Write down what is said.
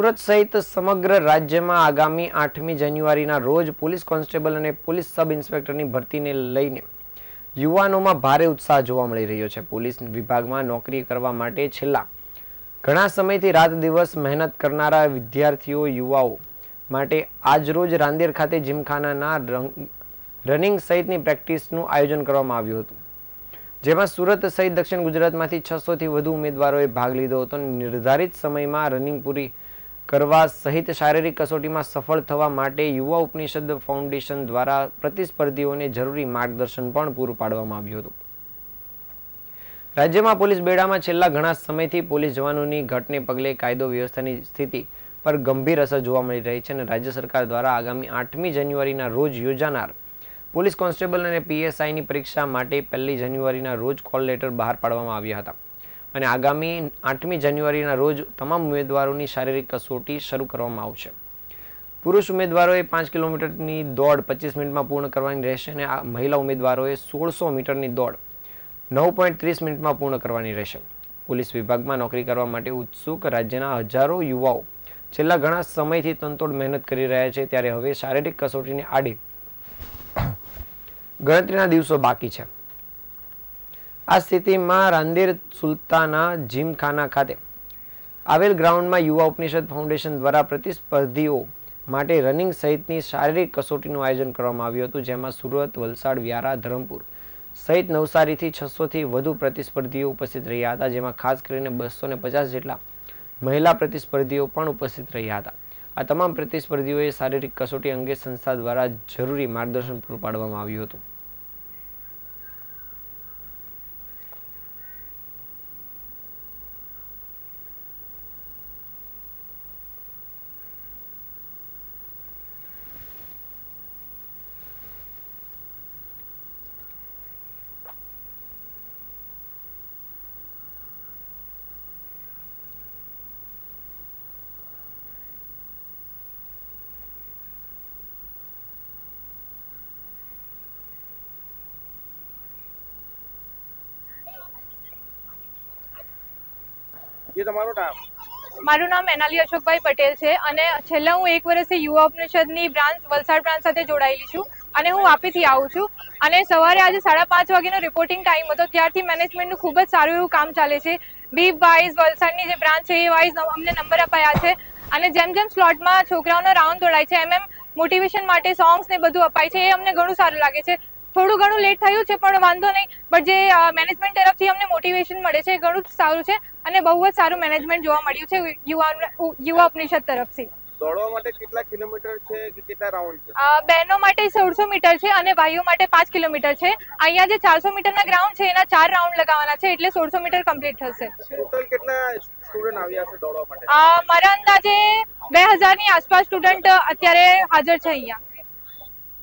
સુરત સહિત સમગ્ર રાજ્યમાં આગામી આઠમી જાન્યુઆરીના રોજ પોલીસ કોન્સ્ટેબલ અને પોલીસ સબ ઇન્સ્પેક્ટરની ભરતીને લઈને યુવાનોમાં ભારે ઉત્સાહ જોવા મળી રહ્યો છે. પોલીસ વિભાગમાં નોકરી કરવા માટે છેલ્લા ઘણા સમયથી રાત દિવસ મહેનત કરનારા વિદ્યાર્થીઓ, યુવાઓ માટે આજરોજ રાંદેર ખાતે જીમખાનાના રનિંગ સહિતની પ્રેક્ટિસનું આયોજન કરવામાં આવ્યું હતું. જેમાં સુરત સહિત દક્ષિણ ગુજરાતમાંથી છસોથી વધુ ઉમેદવારોએ ભાગ લીધો હતો. નિર્ધારિત સમયમાં રનિંગ પૂરી કરવા સહિત શારીરિક કસોટીમાં સફળ થવા માટે યુવા ઉપનિષદ ફાઉન્ડેશન દ્વારા પ્રતિસ્પર્ધીઓને જરૂરી માર્ગદર્શન પણ પૂરું પાડવામાં આવ્યું હતું. રાજ્યમાં પોલીસ બેડામાં છેલ્લા ઘણા સમયથી પોલીસ જવાનોની ઘટને પગલે કાયદો વ્યવસ્થાની સ્થિતિ પર ગંભીર અસર જોવા મળી રહી છે અને રાજ્ય સરકાર દ્વારા આગામી આઠમી જાન્યુઆરીના રોજ યોજાનાર પોલીસ કોન્સ્ટેબલ અને પીએસઆઈની પરીક્ષા માટે પહેલી જાન્યુઆરીના રોજ કોલ લેટર બહાર પાડવામાં આવ્યા હતા. અને આગામી આઠમી જાન્યુઆરીના રોજ તમામ ઉમેદવારોની શારીરિક કસોટી શરૂ કરવામાં આવશે. પુરુષ ઉમેદવારોએ પાંચ કિલોમીટરની દોડ પચીસ મિનિટમાં પૂર્ણ કરવાની રહેશે અને આ મહિલા ઉમેદવારોએ સોળસો મીટરની દોડ નવ પોઈન્ટ ત્રીસ મિનિટમાં પૂર્ણ કરવાની રહેશે. પોલીસ વિભાગમાં નોકરી કરવા માટે ઉત્સુક રાજ્યના હજારો યુવાઓ છેલ્લા ઘણા સમયથી તનતોડ મહેનત કરી રહ્યા છે, ત્યારે હવે શારીરિક કસોટીને આડે ગણતરીના દિવસો બાકી છે. આ સ્થિતિમાં રાંદેર સુલતાના જીમખાના ખાતે આવેલ ગ્રાઉન્ડમાં યુવા ઉપનિષદ ફાઉન્ડેશન દ્વારા પ્રતિસ્પર્ધીઓ માટે રનિંગ સહિતની શારીરિક કસોટીનું આયોજન કરવામાં આવ્યું હતું, જેમાં સુરત, વલસાડ, વ્યારા, ધરમપુર સહિત નવસારીથી છસોથી વધુ પ્રતિસ્પર્ધીઓ ઉપસ્થિત રહ્યા હતા, જેમાં ખાસ કરીને બસો ને પચાસ જેટલા મહિલા પ્રતિસ્પર્ધીઓ પણ ઉપસ્થિત રહ્યા હતા. આ તમામ પ્રતિસ્પર્ધીઓએ શારીરિક કસોટી અંગે સંસ્થા દ્વારા જરૂરી માર્ગદર્શન પૂરું પાડવામાં આવ્યું હતું. જે તમારું નામ? મારું નામ એનાલી અશોકભાઈ પટેલ છે અને છેલ્લા હું એક વર્ષથી યુવા ઉપનિષદની બ્રાન્ચ, વલસાડ બ્રાન્ચ સાથે જોડાયેલી છું અને હું વાપીથી આવું છું. અને સવારે આજે સાડા પાંચ વાગ્યાનો રિપોર્ટિંગ ટાઈમ હતો, ત્યારથી મેનેજમેન્ટનું ખૂબ જ સારું એવું કામ ચાલે છે. બીપ વાઇઝ વલસાડની જે બ્રાન્ચ છે, એ વાઇઝ અમને નંબર અપાયા છે. અને જેમ જેમ સ્લોટમાં છોકરાઓનો રાઉન્ડ દોડાય છે, એમ એમ મોટિવેશન માટે સોંગ્સ ને બધું અપાય છે, એ અમને ઘણું સારું લાગે છે. થોડું ઘણું લેટ થયું છે પણ વાંધો નહીં. બટ જે મેનેજમેન્ટ તરફથી અમને મોટિવેશન મળે છે એ ઘણું જ સારું છે અને બહુ જ સારું મેનેજમેન્ટ જોવા મળ્યું છે યુવા યુવા ઉપનિષદ તરફથી. દોડવા માટે કેટલા કિલોમીટર છે કે કેટલા રાઉન્ડ છે? બહેનો માટે સોળસો મીટર છે અને ભાઈઓ માટે પાંચ કિલોમીટર છે. અહીંયા જે ચારસો મીટરના ગ્રાઉન્ડ છે એના ચાર રાઉન્ડ લગાવવાના છે એટલે સોળસો મીટર કમ્પ્લીટ થશે. ટોટલ કેટલા સ્ટુડન્ટ આવ્યા છે દોડવા માટે? મારા અંદાજે બે હજારની આસપાસ સ્ટુડન્ટ અત્યારે હાજર છે અહીંયા.